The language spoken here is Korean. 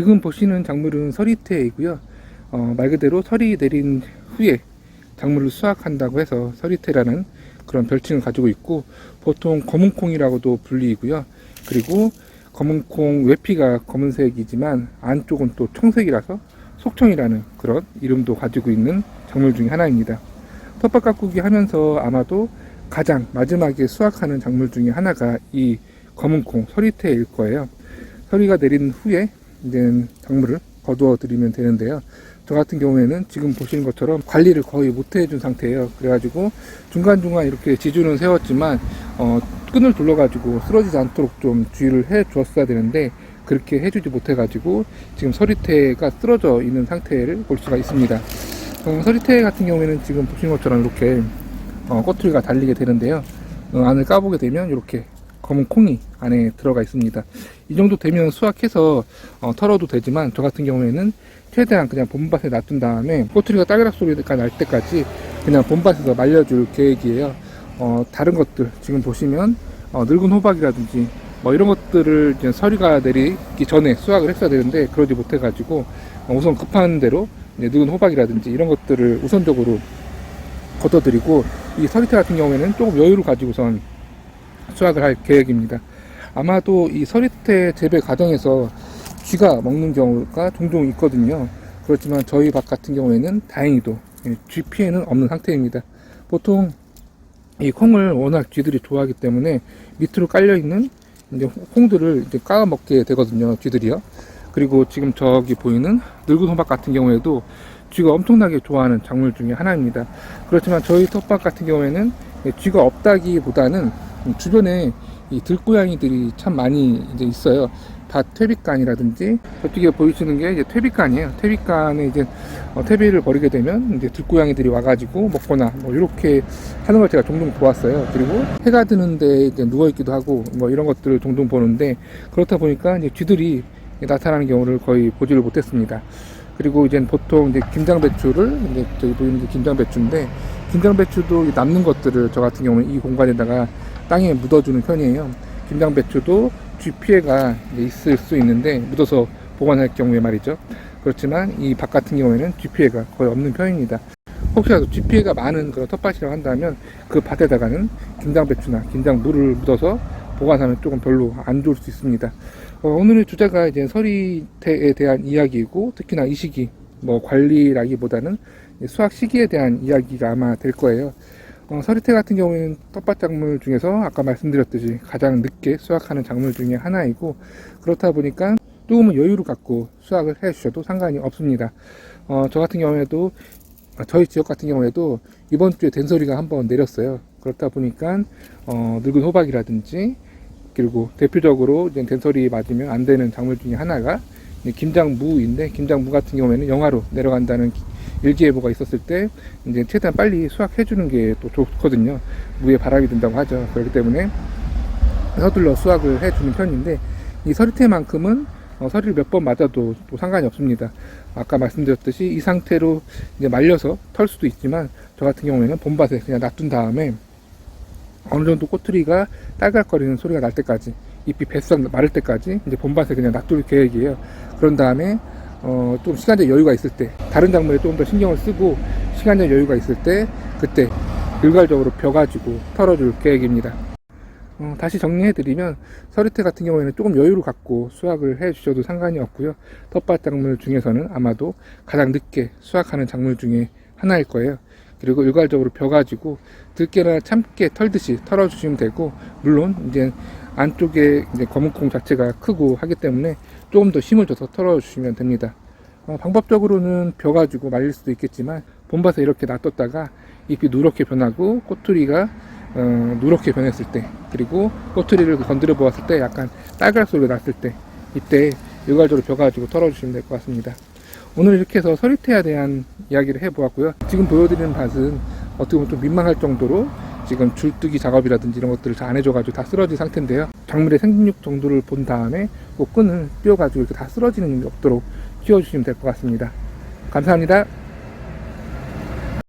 지금 보시는 작물은 서리태이고요. 어, 말 그대로 설이 내린 후에 작물을 수확한다고 해서 서리태라는 그런 별칭을 가지고 있고 보통 검은콩이라고도 불리고요. 그리고 검은콩 외피가 검은색이지만 안쪽은 또 청색이라서 속청이라는 그런 이름도 가지고 있는 작물 중에 하나입니다. 텃밭 가꾸기 하면서 아마도 가장 마지막에 수확하는 작물 중에 하나가 이 검은콩 서리태일 거예요. 서리가 내린 후에 이제 작물을 거두어 드리면 되는데요. 저 같은 경우에는 지금 보시는 것처럼 관리를 거의 못 해준 상태예요. 그래가지고 중간중간 이렇게 지주는 세웠지만 어, 끈을 둘러가지고 쓰러지지 않도록 좀 주의를 해 주었어야 되는데 그렇게 해주지 못해가지고 지금 서리태가 쓰러져 있는 상태를 볼 수가 있습니다. 어, 서리태 같은 경우에는 지금 보시는 것처럼 이렇게 어, 꼬투리가 달리게 되는데요. 어, 안을 까보게 되면 이렇게 검은 콩이 안에 들어가 있습니다. 이 정도 되면 수확해서 어, 털어도 되지만 저 같은 경우에는 최대한 그냥 봄밭에 놔둔 다음에 꼬투리가 딸그락 소리가 날 때까지 그냥 봄밭에서 말려줄 계획이에요. 어, 다른 것들 지금 보시면 어, 늙은 호박이라든지 뭐 이런 것들을 이제 서리가 내리기 전에 수확을 했어야 되는데 그러지 못해가지고 어, 우선 급한 대로 늙은 호박이라든지 이런 것들을 우선적으로 걷어들이고 이 서리태 같은 경우에는 조금 여유를 가지고선 수확을 할 계획입니다. 아마도 이 서리태 재배 과정에서 쥐가 먹는 경우가 종종 있거든요. 그렇지만 저희 밭 같은 경우에는 다행히도 예, 쥐 피해는 없는 상태입니다. 보통 이 콩을 워낙 쥐들이 좋아하기 때문에 밑으로 깔려 있는 이제 콩들을 이제 까아 먹게 되거든요. 쥐들이요. 그리고 지금 저기 보이는 늙은 호박 같은 경우에도 쥐가 엄청나게 좋아하는 작물 중에 하나입니다. 그렇지만 저희 텃밭 같은 경우에는 쥐가 없다기보다는 주변에 이 들고양이들이 참 많이 이제 있어요. 밭 퇴비간이라든지 저쪽에 보이시는 게 이제 퇴비간이에요. 퇴비간에 이제 어, 퇴비를 버리게 되면 이제 들고양이들이 와가지고 먹거나 뭐 이렇게 하는 걸 제가 종종 보았어요. 그리고 해가 드는데 이제 누워 있기도 하고 뭐 이런 것들을 종종 보는데 그렇다 보니까 이제 쥐들이 나타나는 경우를 거의 보지를 못했습니다. 그리고 이제 보통 이제 김장 배추를 이제 저기 보이는 게 김장 배추인데 김장 배추도 이 남는 것들을 저 같은 경우는 이 공간에다가 땅에 묻어주는 편이에요. 김장 배추도 쥐 피해가 이제 있을 수 있는데 묻어서 보관할 경우에 말이죠. 그렇지만 이 밭 같은 경우에는 쥐 피해가 거의 없는 편입니다. 혹시라도 쥐 피해가 많은 그런 텃밭이라고 한다면 그 밭에다가는 김장 배추나 김장 물을 묻어서 보관하면 조금 별로 안 좋을 수 있습니다. 어, 오늘의 주제가 이제 서리태에 대한 이야기이고 특히나 이 시기 뭐 관리라기보다는 수확 시기에 대한 이야기가 아마 될 거예요. 어, 서리태 같은 경우에는 텃밭 작물 중에서 아까 말씀드렸듯이 가장 늦게 수확하는 작물 중에 하나이고 그렇다 보니까 조금은 여유를 갖고 수확을 해 주셔도 상관이 없습니다. 어, 저 같은 경우에도 아, 저희 지역 같은 경우에도 이번 주에 된소리가 한번 내렸어요. 그렇다 보니까 어, 늙은 호박이라든지 그리고 대표적으로 이제 된소리 맞으면 안 되는 작물 중에 하나가 김장무인데 김장무 같은 경우에는 영하로 내려간다는 기- 일기예보가 있었을 때 이제 최대한 빨리 수확해 주는 게 또 좋거든요. 무에 바람이 든다고 하죠. 그렇기 때문에 서둘러 수확을 해 주는 편인데 이 서리태만큼은 어, 서리를 몇 번 맞아도 또 상관이 없습니다. 아까 말씀드렸듯이 이 상태로 이제 말려서 털 수도 있지만 저 같은 경우에는 봄밭에 그냥 놔둔 다음에 어느 정도 꼬투리가 딸깍거리는 소리가 날 때까지 잎이 배싹 마를 때까지 이제 봄밭에 그냥 놔둘 계획이에요. 그런 다음에 어, 좀 시간적 여유가 있을 때 다른 작물에 조금 더 신경을 쓰고 시간적 여유가 있을 때 그때 일괄적으로 벼가지고 털어줄 계획입니다. 어, 다시 정리해드리면 서리태 같은 경우에는 조금 여유를 갖고 수확을 해 주셔도 상관이 없고요. 텃밭 작물 중에서는 아마도 가장 늦게 수확하는 작물 중에 하나일 거예요. 그리고 일괄적으로 벼가지고 들깨나 참깨 털듯이 털어주시면 되고 물론 이제 안쪽에 이제 검은콩 자체가 크고 하기 때문에 조금 더 힘을 줘서 털어주시면 됩니다. 어, 방법적으로는 벼가지고 말릴 수도 있겠지만 봄밭에 이렇게 놔뒀다가 잎이 누렇게 변하고 꼬투리가 어, 누렇게 변했을 때 그리고 꼬투리를 건드려 보았을 때 약간 딸그락 소리가 났을 때 이때 일괄적으로 벼가지고 털어주시면 될 것 같습니다. 오늘 이렇게 해서 서리태에 대한 이야기를 해보았고요. 지금 보여드리는 밭은 어떻게 보면 좀 민망할 정도로 지금 줄뜨기 작업이라든지 이런 것들을 다안 해줘가지고 다 쓰러진 상태인데요. 작물의 생육력 정도를 본 다음에 꼭 끈을 띄워가지고 이렇게 다 쓰러지는 일이 없도록 키워주시면 될 것 같습니다. 감사합니다.